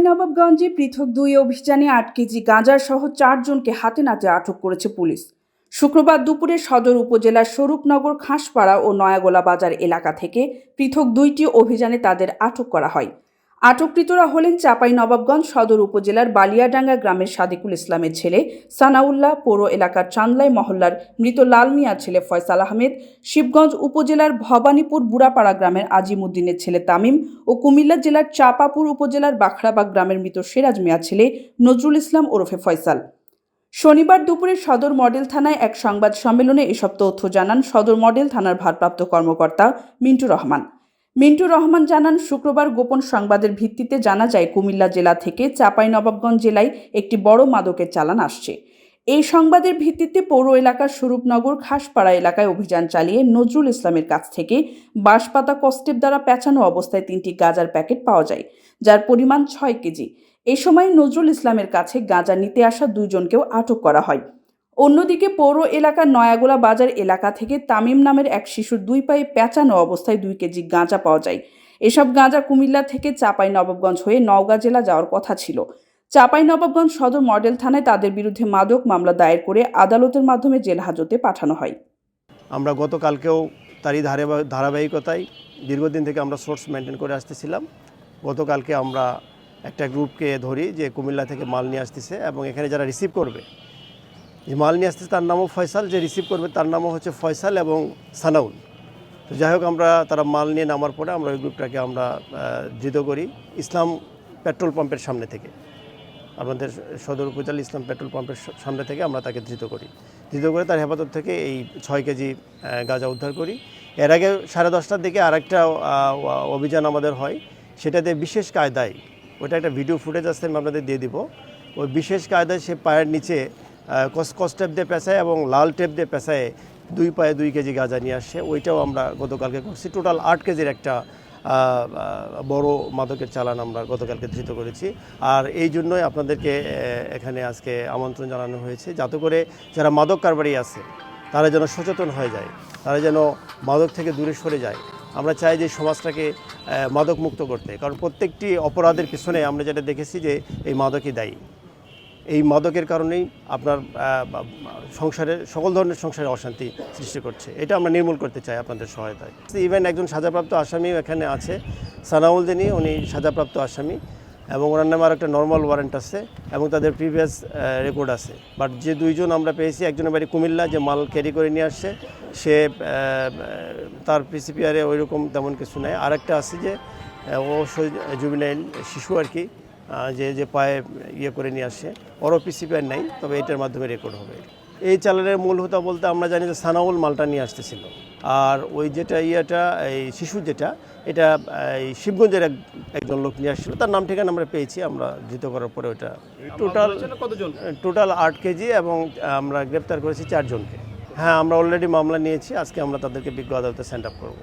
নবাবগঞ্জে পৃথক দুই অভিযানে আট কেজি গাঁজা সহ চারজনকে হাতে নাতে আটক করেছে পুলিশ। শুক্রবার দুপুরে সদর উপজেলার স্বরূপনগর, খাসপাড়া ও নয়াগোলা বাজার এলাকা থেকে পৃথক দুইটি অভিযানে তাদের আটক করা হয়। আটককৃতরা হলেন চাপাই নবাবগঞ্জ সদর উপজেলার বালিয়াডাঙ্গা গ্রামের সাদিকুল ইসলামের ছেলে সানাউল্লাহ পৌর এলাকার চান্দলাই মহল্লার মৃত লাল মিয়ার ছেলে ফয়সাল আহমেদ, শিবগঞ্জ উপজেলার ভবানীপুর বুড়াপাড়া গ্রামের আজিমুদ্দিনের ছেলে তামিম ও কুমিল্লা জেলার চাপাপুর উপজেলার বাখরাবাগ গ্রামের মৃত সিরাজ মিয়া ছেলে নজরুল ইসলাম ওরফে ফয়সাল। শনিবার দুপুরে সদর মডেল থানায় এক সংবাদ সম্মেলনে এসব তথ্য জানান সদর মডেল থানার ভারপ্রাপ্ত কর্মকর্তা মিন্টু রহমান। মিন্টু রহমান জানান, শুক্রবার গোপন সংবাদের ভিত্তিতে জানা যায়, কুমিল্লা জেলা থেকে চাপাই নবাবগঞ্জ জেলায় একটি বড় মাদকের চালান আসছে। এই সংবাদের ভিত্তিতে পৌর এলাকার স্বরূপনগর খাসপাড়া এলাকায় অভিযান চালিয়ে নজরুল ইসলামের কাছ থেকে বাঁশপাতা কস্টেপ দ্বারা পেঁচানো অবস্থায় তিনটি গাঁজার প্যাকেট পাওয়া যায়, যার পরিমাণ ছয় কেজি। এ সময় নজরুল ইসলামের কাছে গাঁজা নিতে আসা দুইজনকেও আটক করা হয়। অন্যদিকে পৌর এলাকার নয়াগোলা বাজার এলাকা থেকে তামিম নামের এক শিশুর দুই পায়ে পেঁচানো অবস্থায় দুই কেজি গাঁজা পাওয়া যায়। এসব গাঁজা কুমিল্লা থেকে চাপাই নবাবগঞ্জ হয়ে নওগাঁ জেলা যাওয়ার কথা ছিল। চাপাই নবাবগঞ্জ সদর মডেল থানায় তাদের বিরুদ্ধে মাদক মামলা দায়ের করে আদালতের মাধ্যমে জেল হাজতে পাঠানো হয়। আমরা গতকালকেও তারই ধারে ধারাবাহিকতায় দীর্ঘদিন থেকে আমরা সোর্স মেনটেন করে আসতেছিলাম। গতকালকে আমরা একটা গ্রুপকে ধরি যে কুমিল্লা থেকে মাল নিয়ে আসতেছে এবং এখানে যারা রিসিভ করবে যে মাল নিয়ে আসতেছে, তার নামও ফয়সাল, যে রিসিভ করবে তার নামও হচ্ছে ফয়সাল এবং সানাউল। তো যাই হোক, আমরা তারা মাল নিয়ে নামার পরে আমরা ওই গ্রুপটাকে আমরা ধৃত করি ইসলাম পেট্রোল পাম্পের সামনে থেকে। আমাদের সদর উপজেলা ইসলাম পেট্রোল পাম্পের সামনে থেকে আমরা তাকে ধৃত করি। ধৃত করে তার হেফাজত থেকে এই ছয় কেজি গাঁজা উদ্ধার করি। এর আগে সাড়ে দশটার দিকে আরেকটা অভিযান আমাদের হয়, সেটাতে বিশেষ কায়দায়, ওটা একটা ভিডিও ফুটেজ আসতে আমি আপনাদের দিয়ে দিব। ওই বিশেষ কায়দায় সে পায়ের নিচে কস কস টেপ দিয়ে পেঁচায় এবং লাল টেপ দিয়ে পেঁচায় দুই পায়ে দুই কেজি গাঁজা নিয়ে আসে। ওইটাও আমরা গতকালকে করছি। টোটাল আট কেজির একটা বড় মাদকের চালান আমরা গতকালকে ধৃত করেছি। আর এই জন্যই আপনাদেরকে এখানে আজকে আমন্ত্রণ জানানো হয়েছে। যাতে করে যারা মাদক কারবারি আছে, তারা যেন সচেতন হয়ে যায়, তারা যেন মাদক থেকে দূরে সরে যায়। আমরা চাই যে সমাজটাকে মাদক মুক্ত করতে। কারণ প্রত্যেকটি অপরাধের পিছনে আমরা যেটা দেখেছি যে এই মাদকই দায়ী। এই মাদকের কারণেই আপনার সংসারে, সকল ধরনের সংসারে অশান্তি সৃষ্টি করছে। এটা আমরা নির্মূল করতে চাই আপনাদের সহায়তায়। ইভেন একজন সাজাপ্রাপ্ত আসামি এখানে আছে সানাউল দিনী উনি সাজাপ্রাপ্ত আসামি এবং ওনার নামে আর একটা নর্মাল ওয়ারেন্ট আছে এবং তাদের প্রিভিয়াস রেকর্ড আছে। বাট যে দুইজন আমরা পেয়েছি, একজনের বাড়ি কুমিল্লা, যে মাল ক্যারি করে নিয়ে আসছে, সে তার পিসিপিআরে ওই রকম তেমন কিছু নেই। আরেকটা আছে যে ও জুবিনাইল শিশু আর কি যে যে পায়ে ইয়ে করে নিয়ে আসে ওরও পিসিপিআর নাই তবে এটার মাধ্যমে রেকর্ড হবে। এই চালানের মূল হোতা বলতে আমরা জানি যে সানাউল মালটা নিয়ে আসতেছিল। আর ওই যেটা ইয়েটা এই শিশু যেটা এটা এই শিবগঞ্জের এক একজন লোক নিয়ে আসছিল। তার নাম ঠিকানা আমরা পেয়েছি আমরা ধৃত করার পরে ওটা টোটাল কতজন? টোটাল আট কেজি এবং আমরা গ্রেপ্তার করেছি চারজনকে। হ্যাঁ আমরা অলরেডি মামলা নিয়েছি আজকে আমরা তাদেরকে বিজ্ঞ আদালতে সেন্ড আপ করব।